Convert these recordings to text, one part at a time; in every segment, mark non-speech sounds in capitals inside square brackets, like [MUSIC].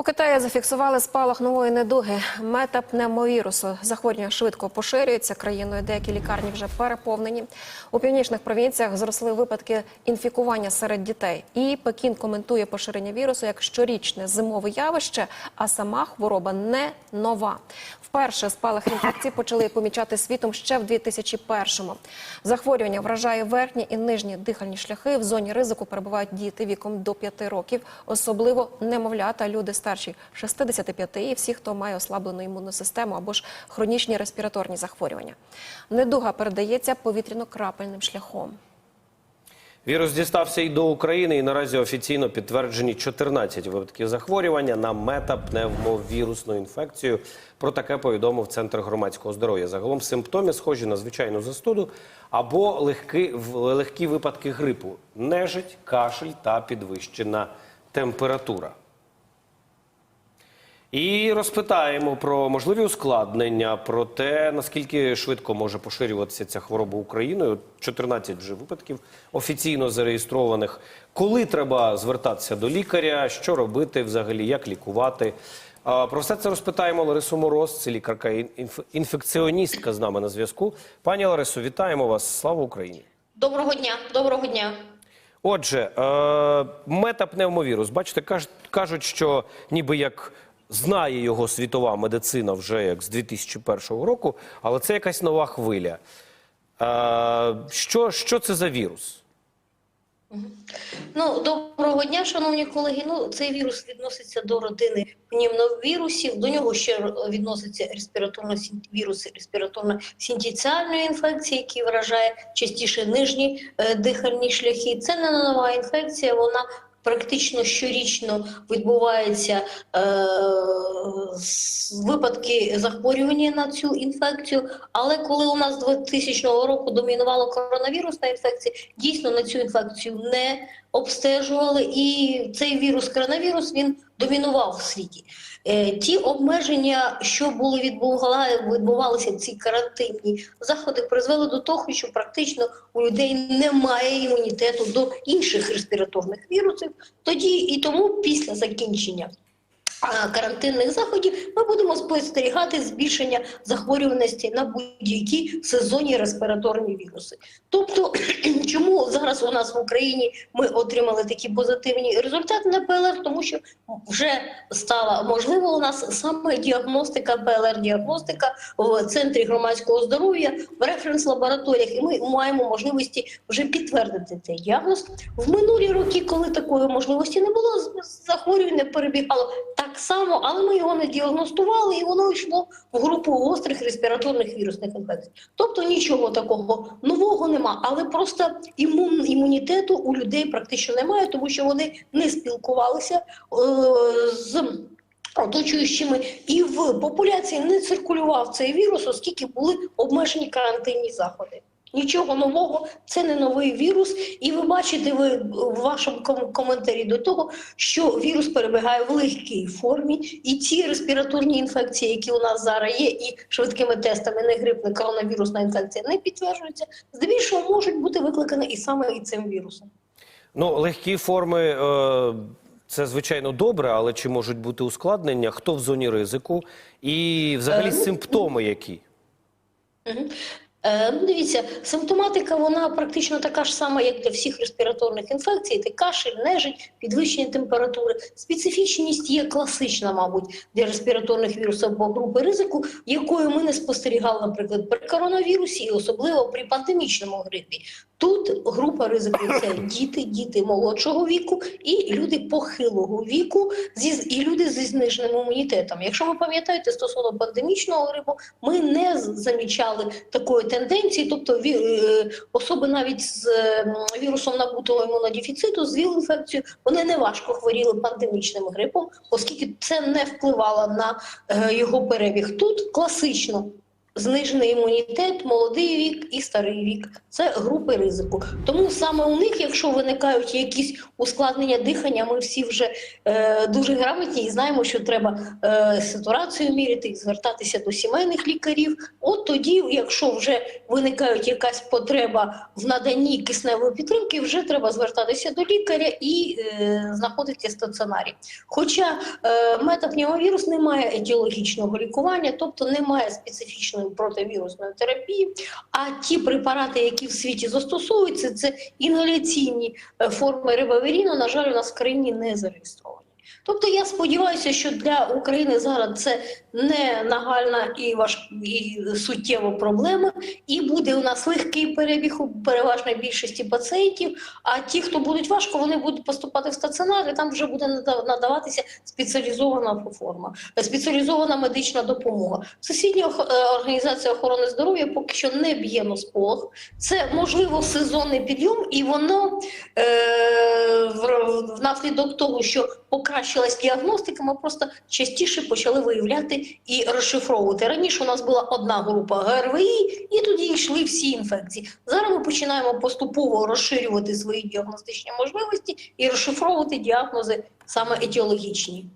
У Китаї зафіксували спалах нової недуги метапневмовірусу. Захворювання швидко поширюється країною. Деякі лікарні вже переповнені. У північних провінціях зросли випадки інфікування серед дітей. І Пекін коментує поширення вірусу як щорічне зимове явище, а сама хвороба не нова. Вперше спалах інфекції почали помічати світом ще в 2001-му. Захворювання вражає верхні і нижні дихальні шляхи. В зоні ризику перебувають діти віком до 5 років, особливо немовлята, люди старші 65 і всі, хто має ослаблену імунну систему або ж хронічні респіраторні захворювання. Недуга передається повітряно-крапельним шляхом. Вірус дістався і до України, і наразі офіційно підтверджені 14 випадків захворювання на метапневмовірусну інфекцію. Про таке повідомив Центр громадського здоров'я. Загалом симптоми схожі на звичайну застуду або легкі, легкі випадки грипу, нежить, кашель та підвищена температура. І розпитаємо про можливі ускладнення, про те, наскільки швидко може поширюватися ця хвороба Україною. 14 вже випадків офіційно зареєстрованих. Коли треба звертатися до лікаря, що робити взагалі, як лікувати. Про все це розпитаємо Ларису Мороз, це лікарка інфекціоністка з нами на зв'язку. Пані Ларисо, вітаємо вас. Слава Україні! Доброго дня, доброго дня. Отже, е, метапневмовірус. Бачите, каж- кажуть, що ніби як знає його світова медицина вже як з 2001 року, але це якась нова хвиля. Що, що це за вірус? Ну, доброго дня, шановні колеги. Ну, цей вірус відноситься до родини пневмовірусів. До нього ще відноситься респіраторно вірус респіраторно-синтіціальної інфекції, який вражає частіше нижні е, дихальні шляхи. Це не нова інфекція, вона практично щорічно відбувається е, випадки захворювання на цю інфекцію. Але коли у нас 2000 року домінувала коронавірусна інфекція, дійсно на цю інфекцію не обстежували, і цей вірус коронавірус він домінував в світі. Е, Ті обмеження, що були відбували, відбувалися ці карантинні заходи, призвели до того, що практично у людей немає імунітету до інших респіраторних вірусів. Тоді і тому після закінчення карантинних заходів ми будемо спостерігати збільшення захворюваності на будь-які сезонні респіраторні віруси. Тобто, [CLEARS THROAT] чому зараз у нас в Україні ми отримали такі позитивні результати на ПЛР, тому що вже стала можливо у нас саме діагностика, ПЛР-діагностика в центрі громадського здоров'я в референс-лабораторіях, і ми маємо можливості вже підтвердити цей діагноз. В минулі роки, коли такої можливості не було, захворювання перебігало так само, але ми його не діагностували, і воно йшло в групу гострих респіраторних вірусних інфекцій. Тобто нічого такого нового нема, але просто імун, імунітету у людей практично немає, тому що вони не спілкувалися е, з. Оточуючими і в популяції не циркулював цей вірус, оскільки були обмежені карантинні заходи. Нічого нового, це не новий вірус, і ви бачите ви в вашому ком- коментарі до того, що вірус перебігає в легкій формі, і ці респіраторні інфекції, які у нас зараз є, і швидкими тестами не грип, не коронавірусна інфекція не підтверджуються, здебільшого можуть бути викликані і саме і цим вірусом. Ну, легкі форми е, це звичайно добре, але чи можуть бути ускладнення? Хто в зоні ризику? І взагалі Е, ну, симптоми які? Е, ну, дивіться, симптоматика вона практично така ж сама, як для всіх респіраторних інфекцій. Це кашель, нежить, підвищення температури. Специфічність є класична, мабуть, для респіраторних вірусів або групи ризику, якою ми не спостерігали, наприклад, при коронавірусі і особливо при пандемічному грипі. Тут група ризику це діти, діти молодшого віку і люди похилого віку, і люди зі зниженим імунітетом. Якщо ви пам'ятаєте стосовно пандемічного грипу, ми не замічали такої тенденції, тобто е, особи навіть з вірусом набутого імунодефіциту, з ВІЛ-інфекцією, вони не важко хворіли пандемічним грипом, оскільки це не впливало на е, його перебіг. Тут класично знижений імунітет, молодий вік і старий вік. Це групи ризику. Тому саме у них, якщо виникають якісь ускладнення дихання, ми всі вже е, дуже грамотні і знаємо, що треба е, сатурацію міряти, звертатися до сімейних лікарів. От тоді, якщо вже виникає якась потреба в наданні кисневої підтримки, вже треба звертатися до лікаря і е, знаходитися в стаціонарі. Хоча е, метапневмовірус не має етіологічного лікування, тобто немає специфічної противірусної терапії. А ті препарати, які в світі застосовуються, це інгаляційні е, форми рибавіріну, на жаль, у нас в країні не зареєстровані. Тобто я сподіваюся, що для України зараз це не нагальна і важ... і суттєва проблема, і буде у нас легкий перебіг у переважної більшості пацієнтів. А ті, хто будуть важко, вони будуть поступати в стаціонар, і там вже буде надаватися спеціалізована форма, спеціалізована медична допомога. Всесвітня е, організація охорони здоров'я поки що не б'є на сполох. Це можливо сезонний підйом, і воно е, внаслідок того, що покращилась діагностика, ми просто частіше почали виявляти і розшифровувати. Раніше у нас була одна група ГРВІ, і тоді йшли всі інфекції. Зараз ми починаємо поступово розширювати свої діагностичні можливості і розшифровувати діагнози саме етіологічні.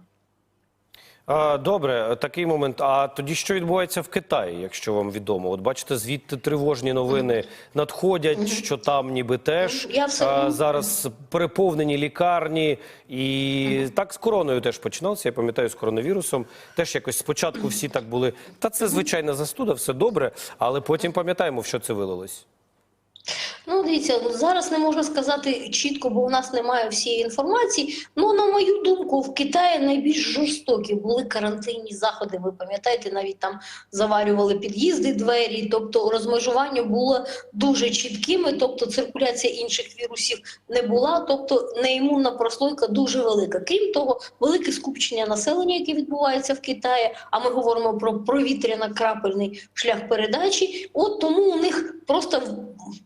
Добре, такий момент. А тоді що відбувається в Китаї, якщо вам відомо? От бачите, звідти тривожні новини надходять, що там ніби теж а, зараз переповнені лікарні, і так з короною теж починалося. Я пам'ятаю з коронавірусом. Теж якось спочатку всі так були. Та це звичайна застуда, все добре, але потім пам'ятаємо, в що це вилилось. Ну, дивіться, зараз не можна сказати чітко, бо у нас немає всієї інформації. Ну, на мою думку, в Китаї найбільш жорстокі були карантинні заходи. Ви пам'ятаєте, навіть там заварювали під'їзди, двері, тобто розмежування було дуже чіткими, тобто циркуляція інших вірусів не була, тобто неімунна прослойка дуже велика. Крім того, велике скупчення населення, яке відбувається в Китаї. А ми говоримо про провітряно-крапельний шлях передачі. От тому у них просто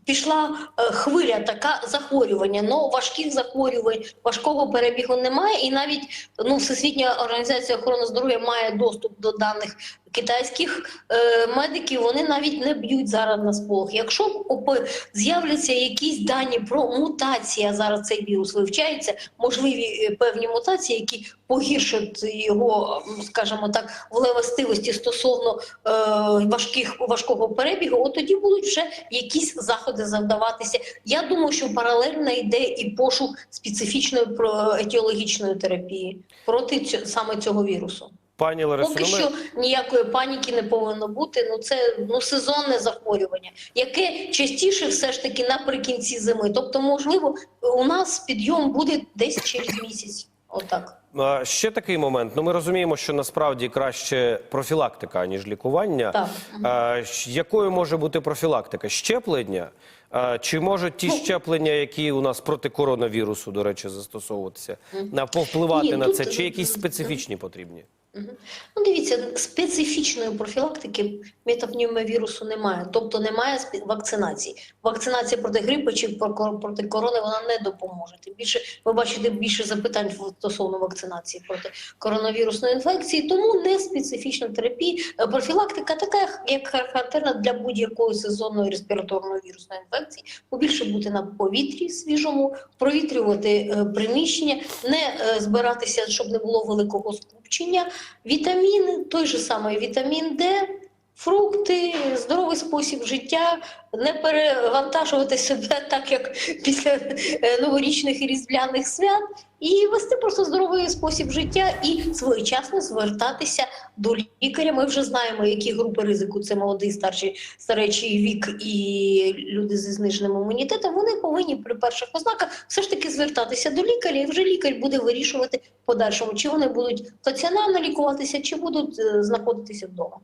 пішла е, хвиля така захворювання. Ну важких захворювань, важкого перебігу немає, і навіть ну Всесвітня організація охорони здоров'я має доступ до даних китайських е, медиків. Вони навіть не б'ють зараз на сполох. Якщо опи- з'являться якісь дані про мутації, а зараз цей вірус вивчається, можливі е, певні мутації, які погіршать його, скажімо так, властивості стосовно е, важких важкого перебігу, от тоді будуть вже якісь заходи завдаватися. Я думаю, що паралельно йде і пошук специфічної етіологічної терапії проти цю- саме цього вірусу. Пані Ларисо, Поки ну, ми- що ніякої паніки не повинно бути. Ну це ну сезонне захворювання, яке частіше все ж таки наприкінці зими. Тобто, можливо, у нас підйом буде десь через місяць. Отак. А, Ще такий момент. Ну, ми розуміємо, що насправді краще профілактика, ніж лікування. Так. А, якою може бути профілактика? Щеплення? А, чи можуть ті Ну. щеплення, які у нас проти коронавірусу, до речі, застосовуватися, повпливати Ні, на тут, це? Чи якісь специфічні потрібні? Ну, дивіться, специфічної профілактики метапневмовірусу немає, тобто немає вакцинації. Вакцинація проти грипу чи про- проти корони вона не допоможе. Тим більше ви бачите більше запитань стосовно вакцинації проти коронавірусної інфекції, тому не специфічна терапія. Е, Профілактика така, як характерна для будь-якої сезонної респіраторної вірусної інфекції. Побільше бути на повітрі свіжому, провітрювати е, приміщення, не е, збиратися, щоб не було великого скупчення. Вітаміни, той же самий вітамін Д, фрукти, здоровий спосіб життя, не перевантажувати себе [LAUGHS] так, як після е, новорічних і різдвяних свят, і вести просто здоровий спосіб життя і своєчасно звертатися до лікаря. Ми вже знаємо, які групи ризику це молодий, старший, старечий вік і люди зі зниженим імунітетом. Вони повинні при перших ознаках все ж таки звертатися до лікаря, і вже лікар буде вирішувати в подальшому, чи вони будуть стаціонарно лікуватися, чи будуть е, знаходитися вдома.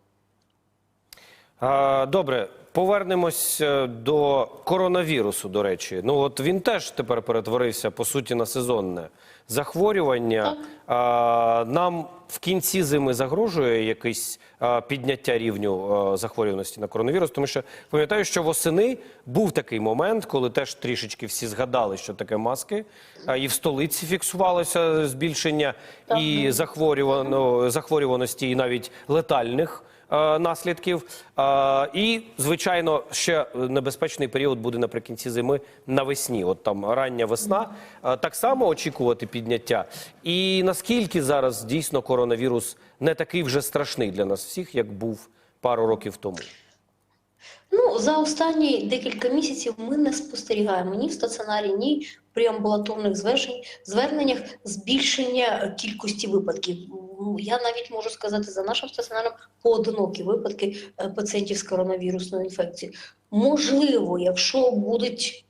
Добре, повернемось е, до коронавірусу, до речі. Ну от він теж тепер перетворився по суті на сезонне захворювання. Так. Нам в кінці зими загрожує якесь підняття рівню захворюваності на коронавірус, тому що пам'ятаю, що восени був такий момент, коли теж трішечки всі згадали, що таке маски, і в столиці фіксувалося збільшення Так. і захворюваності, і навіть летальних е, наслідків. Е, і, звичайно, ще небезпечний період буде наприкінці зими навесні. От там рання весна. Е, так само очікувати підняття. І наскільки зараз дійсно коронавірус не такий вже страшний для нас всіх, як був пару років тому. Ну, за останні декілька місяців ми не спостерігаємо ні в стаціонарі, ні при амбулаторних звершень, зверненнях збільшення кількості випадків. Я навіть можу сказати за нашим стаціонаром поодинокі випадки е, пацієнтів з коронавірусною інфекцією. Можливо, якщо будуть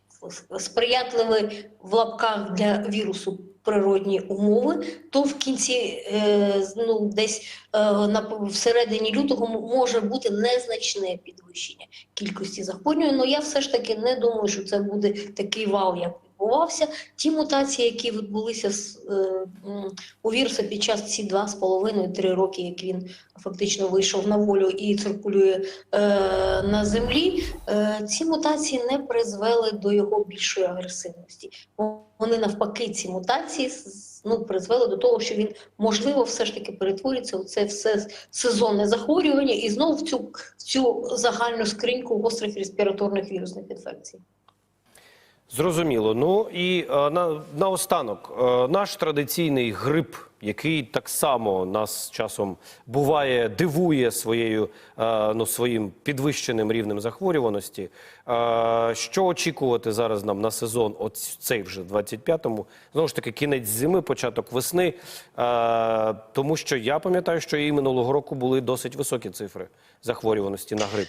сприятливі в лапках для вірусу природні умови, то в кінці, е, ну, десь е, на всередині лютого може бути незначне підвищення кількості захворювань. Але я все ж таки не думаю, що це буде такий вал, як відбувався. Ті мутації, які відбулися з, е, у віруса під час ці два з половиною три роки, як він фактично вийшов на волю і циркулює е, на землі, е, ці мутації не призвели до його більшої агресивності. Вони навпаки, ці мутації ну, призвели до того, що він можливо все ж таки перетвориться у це все сезонне захворювання і знову в цю, в цю загальну скриньку гострих респіраторних вірусних інфекцій. Зрозуміло. Ну і е, на, наостанок, е, наш традиційний грип, який так само нас часом буває, дивує своєю, е, ну, своїм підвищеним рівнем захворюваності. Е, що очікувати зараз нам на сезон, от цей вже 25-му? Знову ж таки, кінець зими, початок весни. Е, тому що я пам'ятаю, що і минулого року були досить високі цифри захворюваності на грип.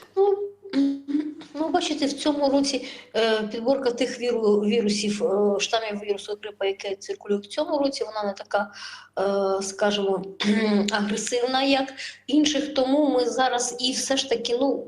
Бачите, в цьому році е, підборка тих віру, вірусів, е, штамів вірусу грипа, яке циркулює в цьому році, вона не така, е, скажімо, [CLEARS THROAT] агресивна, як інших. Тому ми зараз і все ж таки, ну.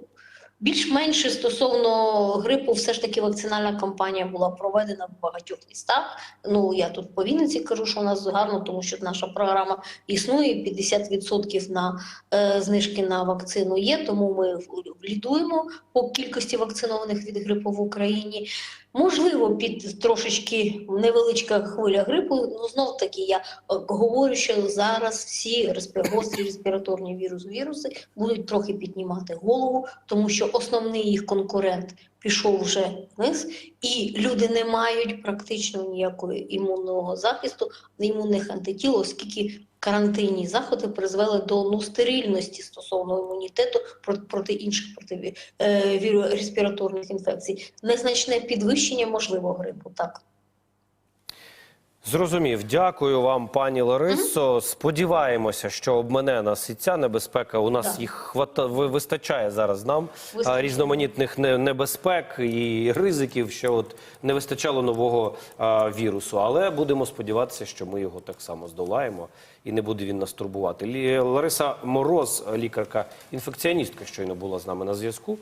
Більш-менше стосовно грипу, все ж таки вакцинальна кампанія була проведена в багатьох містах. Ну я тут по Вінниці кажу, що у нас гарно, тому що наша програма існує. 50% на е, знижки на вакцину є. Тому ми лідуємо по кількості вакцинованих від грипу в Україні. Можливо, під трошечки невеличка хвиля грипу. Ну знов таки я е, говорю, що зараз всі гострі респіраторні вірус, віруси будуть трохи піднімати голову, тому що основний їх конкурент пішов вже вниз, і люди не мають практично ніякого імунного захисту, імунних антитіл, оскільки карантинні заходи призвели до ну, стерильності стосовно імунітету проти, інших проти е, респіраторних інфекцій. Незначне підвищення можливо грипу, так. Зрозумів. Дякую вам, пані Ларисо. Сподіваємося, що обмене нас і ця небезпека. У нас Так. їх хвата... вистачає зараз нам Вистачає. різноманітних небезпек і ризиків, що от не вистачало нового а, вірусу. Але будемо сподіватися, що ми його так само здолаємо і не буде він нас турбувати. Лі- Лариса Мороз, лікарка інфекціоністка, щойно була з нами на зв'язку.